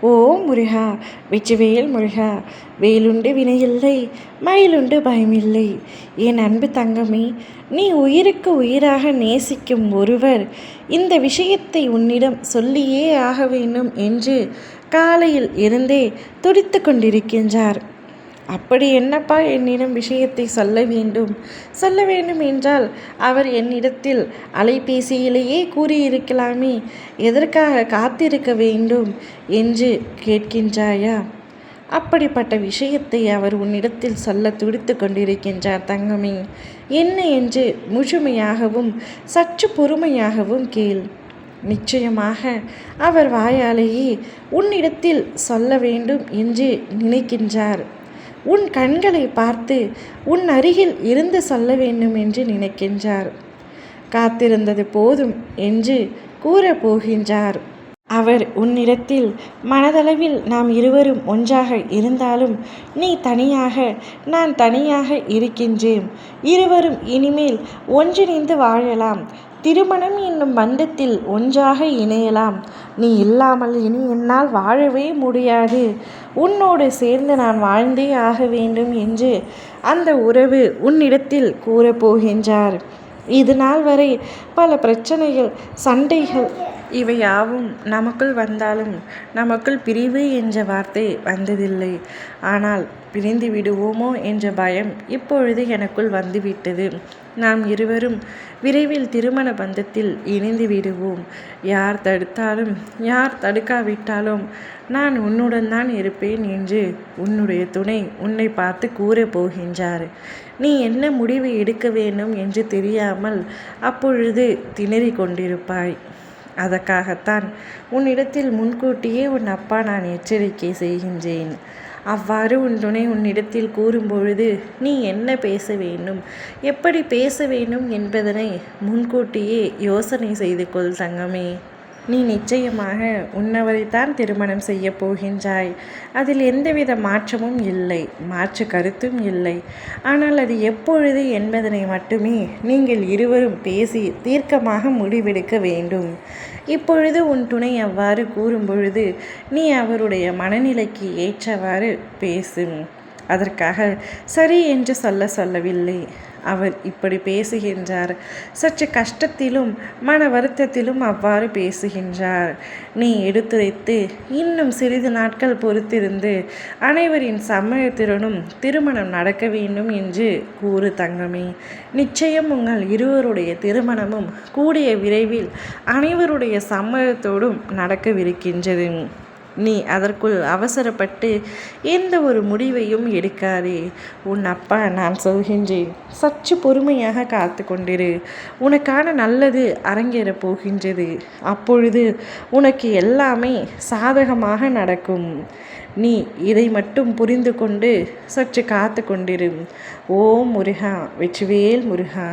ஓ முருகா வெற்றிவேல் முருகா வேலுண்டு வினையில்லை மயிலுண்டு பயமில்லை. என் அன்பு தங்கமே நீ உயிருக்கு உயிராக நேசிக்கும் ஒருவர் இந்த விஷயத்தை உன்னிடம் சொல்லியே ஆக வேண்டும் என்று காலையில் இருந்தே துடித்து கொண்டிருக்கின்றார். அப்படி என்னப்பா என்னிடம் விஷயத்தை சொல்ல வேண்டும்? சொல்ல வேண்டும் என்றால் அவர் என்னிடத்தில் அலைபேசியிலேயே கூறியிருக்கலாமே எதற்காக காத்திருக்க வேண்டும் என்று கேட்கின்றாயா? அப்படிப்பட்ட விஷயத்தை அவர் உன்னிடத்தில் சொல்ல துடித்து கொண்டிருக்கின்றார் தங்கமே. என்ன என்று முழுமையாகவும் சற்று பொறுமையாகவும் கேள். நிச்சயமாக அவர் வாயாலேயே உன்னிடத்தில் சொல்ல வேண்டும் என்று நினைக்கின்றார். உன் கண்களை பார்த்து உன் அருகில் இருந்து சொல்ல வேண்டும் என்று நினைக்கின்றார். காத்திருந்தது போதும் என்று கூறப்போகின்றார். அவர் உன்னிடத்தில் மனதளவில் நாம் இருவரும் ஒன்றாக இருந்தாலும் நீ தனியாக நான் தனியாக இருக்கின்றேன். இருவரும் இனிமேல் ஒன்றிணைந்து வாழலாம். திருமணம் என்னும் பந்தத்தில் ஒன்றாக இணையலாம். நீ இல்லாமல் இனி என்னால் வாழவே முடியாது. உன்னோடு சேர்ந்து நான் வாழ்ந்தே ஆக வேண்டும் என்று அந்த உறவு உன்னிடத்தில் கூறப்போகின்றார். இது நாள் வரை பல பிரச்சனைகள் சண்டைகள் இவை யாவும் நமக்குள் வந்தாலும் நமக்குள் பிரிவு என்ற வார்த்தை வந்ததில்லை. ஆனால் பிரிந்து விடுவோமோ என்ற பயம் இப்பொழுது எனக்குள் வந்துவிட்டது. நாம் இருவரும் விரைவில் திருமண பந்தத்தில் இணைந்து விடுவோம். யார் தடுத்தாலும் யார் தடுக்காவிட்டாலும் நான் உன்னுடன் தான் இருப்பேன் என்று உன்னுடைய துணை உன்னை பார்த்து கூறப் போகின்றார். நீ என்ன முடிவு எடுக்க வேண்டும் என்று தெரியாமல் அப்பொழுது திணறிக் கொண்டிருப்பாய். அதற்காகத்தான் உன்னிடத்தில் முன்கூட்டியே உன் அப்பா நான் எச்சரிக்கை செய்கின்றேன். அவ்வாறு உன் துணை உன்னிடத்தில் கூறும்பொழுது நீ என்ன பேச வேண்டும்? எப்படி பேச வேண்டும் என்பதனை முன்கூட்டியே யோசனை செய்து கொள் தங்கமே. நீ நிச்சயமாக உன்னவரைத்தான் திருமணம் செய்ய போகின்றாய். அதில் எந்தவித மாற்றமும் இல்லை மாற்று கருத்தும் இல்லை. ஆனால் அது எப்பொழுது என்பதனை மட்டுமே நீங்கள் இருவரும் பேசி தீர்க்கமாக முடிவெடுக்க வேண்டும். இப்பொழுது உன் துணை அவ்வாறு கூறும்பொழுது நீ அவருடைய மனநிலைக்கு ஏற்றவாறு பேசும் அதற்காக சரி என்று சொல்ல சொல்லவில்லை. அவர் இப்படி பேசுகின்றார். சற்று கஷ்டத்திலும் மன வருத்தத்திலும் அவ்வாறு பேசுகின்றார். நீ எடுத்துரைத்து இன்னும் சிறிது நாட்கள் பொறுத்திருந்து அனைவரின் சம்மதத்துடனும் திருமணம் நடக்க வேண்டும் என்று கூறு தங்கமே. நிச்சயம் உங்கள் இருவருடைய திருமணமும் கூடிய விரைவில் அனைவருடைய சம்மதத்தோடும் நடக்கவிருக்கின்றது. நீ அதற்குள் அவசரப்பட்டு எந்த ஒரு முடிவையும் எடுக்காதே. உன் அப்பா நான் சொல்கின்றேன். சற்று பொறுமையாக காத்து கொண்டிரு. உனக்கான நல்லது அரங்கேறப் போகின்றது. அப்பொழுது உனக்கு எல்லாமே சாதகமாக நடக்கும். நீ இதை மட்டும் புரிந்து கொண்டு சற்று காத்து கொண்டிரு. ஓ முருகா வெற்றிவேல் முருகா.